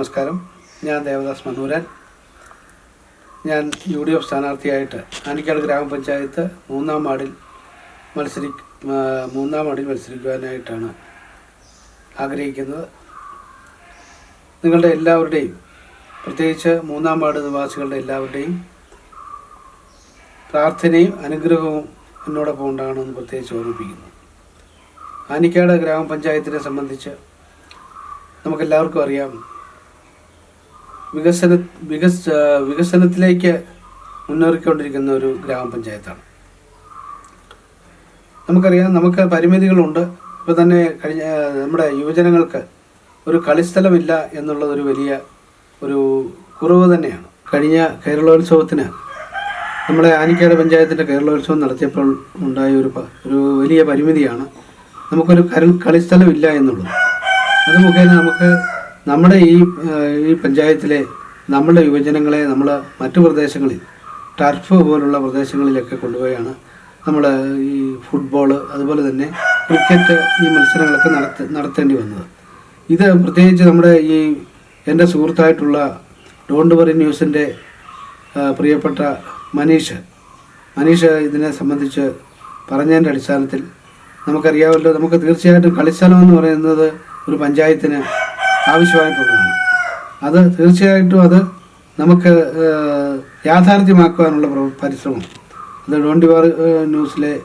നമസ്കാരം. ഞാൻ ദേവദാസ് മധൂരൻ ഞാൻ യു ഡി എഫ് സ്ഥാനാർത്ഥിയായിട്ട് ആനിക്കാട് ഗ്രാമപഞ്ചായത്ത് മൂന്നാം വാർഡിൽ മത്സരി മൂന്നാം വാർഡിൽ മത്സരിക്കുവാനായിട്ടാണ് ആഗ്രഹിക്കുന്നത്. നിങ്ങളുടെ എല്ലാവരുടെയും പ്രത്യേകിച്ച് മൂന്നാം വാർഡ് നിവാസികളുടെ എല്ലാവരുടെയും പ്രാർത്ഥനയും അനുഗ്രഹവും എന്നോടൊപ്പം ഉണ്ടാകണമെന്ന് പ്രത്യേകിച്ച് ഓർമ്മിപ്പിക്കുന്നു. ആനിക്കാട് ഗ്രാമപഞ്ചായത്തിനെ സംബന്ധിച്ച് നമുക്കെല്ലാവർക്കും അറിയാം വികസന വികസ വികസനത്തിലേക്ക് മുന്നേറിക്കൊണ്ടിരിക്കുന്ന ഒരു ഗ്രാമപഞ്ചായത്താണ്. നമുക്കറിയാം നമുക്ക് പരിമിതികളുണ്ട്. ഇപ്പോൾ തന്നെ കഴിഞ്ഞ നമ്മുടെ യുവജനങ്ങൾക്ക് ഒരു കളിസ്ഥലമില്ല എന്നുള്ളതൊരു വലിയ ഒരു കുറവ് തന്നെയാണ്. കഴിഞ്ഞ കേരളോത്സവത്തിന് നമ്മുടെ ആനിക്കാട് പഞ്ചായത്തിന്റെ കേരളോത്സവം നടത്തിയപ്പോൾ ഉണ്ടായ ഒരു ഒരു വലിയ പരിമിതിയാണ് നമുക്കൊരു കളിസ്ഥലമില്ല എന്നുള്ളത്. അത് മുഖേന നമുക്ക് നമ്മുടെ ഈ ഈ പഞ്ചായത്തിലെ നമ്മുടെ യുവജനങ്ങളെ നമ്മൾ മറ്റു പ്രദേശങ്ങളിൽ ടർഫ് പോലുള്ള പ്രദേശങ്ങളിലൊക്കെ കൊണ്ടുപോയാണ് നമ്മൾ ഈ ഫുട്ബോൾ അതുപോലെ തന്നെ ക്രിക്കറ്റ് ഈ മത്സരങ്ങളൊക്കെ നടത്ത നടത്തേണ്ടി വന്നത്. ഇത് പ്രത്യേകിച്ച് നമ്മുടെ ഈ എന്റെ സുഹൃത്തായിട്ടുള്ള ഡോണ്ട് വറി ന്യൂസിന്റെ പ്രിയപ്പെട്ട മനീഷ്. മനീഷ് ഇതിനെ സംബന്ധിച്ച് പറഞ്ഞതിന്റെ അടിസ്ഥാനത്തിൽ നമുക്കറിയാമല്ലോ നമുക്ക് തീർച്ചയായിട്ടും കളിസ്ഥലം എന്ന് പറയുന്നത് ഒരു പഞ്ചായത്തിന് ആവശ്യമായിട്ടുള്ളതാണ്. അത് തീർച്ചയായിട്ടും അത് നമുക്ക് യാഥാർത്ഥ്യമാക്കുവാനുള്ള പ്ര- പരിശ്രമം. അത് ഡോണ്ടി വാർ ന്യൂസിലെ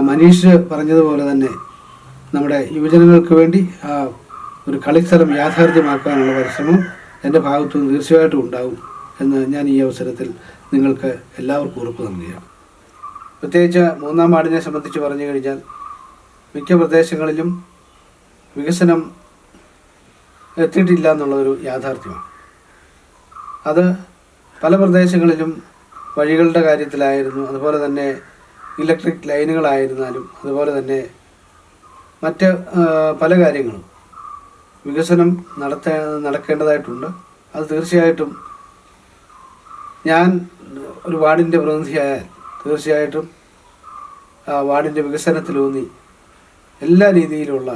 മനീഷ് പറഞ്ഞതുപോലെ തന്നെ നമ്മുടെ യുവജനങ്ങൾക്ക് വേണ്ടി ആ ഒരു കളിസ്ഥലം യാഥാർത്ഥ്യമാക്കാനുള്ള പരിശ്രമം എന്റെ ഭാഗത്തു നിന്ന് തീർച്ചയായിട്ടും ഉണ്ടാവും എന്ന് ഞാൻ ഈ അവസരത്തിൽ നിങ്ങൾക്ക് എല്ലാവർക്കും ഉറപ്പ് നൽകുകയാണ്. പ്രത്യേകിച്ച് മൂന്നാം വാർഡിനെ സംബന്ധിച്ച് പറഞ്ഞു കഴിഞ്ഞാൽ മിക്ക പ്രദേശങ്ങളിലും വികസനം എത്തിയിട്ടില്ല എന്നുള്ളൊരു യാഥാർത്ഥ്യമാണ്. അത് പല പ്രദേശങ്ങളിലും വഴികളുടെ കാര്യത്തിലായിരുന്നു അതുപോലെ തന്നെ ഇലക്ട്രിക് ലൈനുകളായിരുന്നാലും അതുപോലെ തന്നെ മറ്റ് പല കാര്യങ്ങളും. വികസനം നടത്ത നടക്കേണ്ടതായിട്ടുണ്ട്. അത് തീർച്ചയായിട്ടും ഞാൻ ഒരു വാർഡിന്റെ പ്രതിനിധിയായാൽ തീർച്ചയായിട്ടും വാർഡിന്റെ വികസനത്തിലൂന്നി എല്ലാ രീതിയിലുള്ള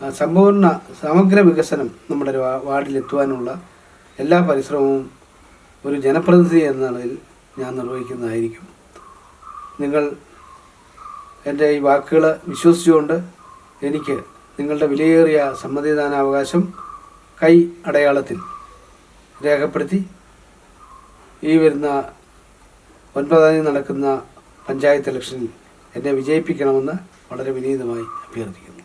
സമ്പൂർണ സമഗ്ര വികസനം നമ്മുടെ വാർഡിലെത്തുവാനുള്ള എല്ലാ പരിശ്രമവും ഒരു ജനപ്രതിനിധി എന്ന നിലയിൽ ഞാൻ നിർവഹിക്കുന്നതായിരിക്കും. നിങ്ങൾ എന്റെ ഈ വാക്കുകൾ വിശ്വസിച്ചുകൊണ്ട് എനിക്ക് നിങ്ങളുടെ വിലയേറിയ സമ്മതിദാനാവകാശം കൈ അടയാളത്തിൽ രേഖപ്പെടുത്തി ഈ വരുന്ന ഒൻപതാം തീയതി നടക്കുന്ന പഞ്ചായത്ത് ഇലക്ഷനിൽ എന്നെ വിജയിപ്പിക്കണമെന്ന് വളരെ വിനീതമായി അഭ്യർത്ഥിക്കുന്നു.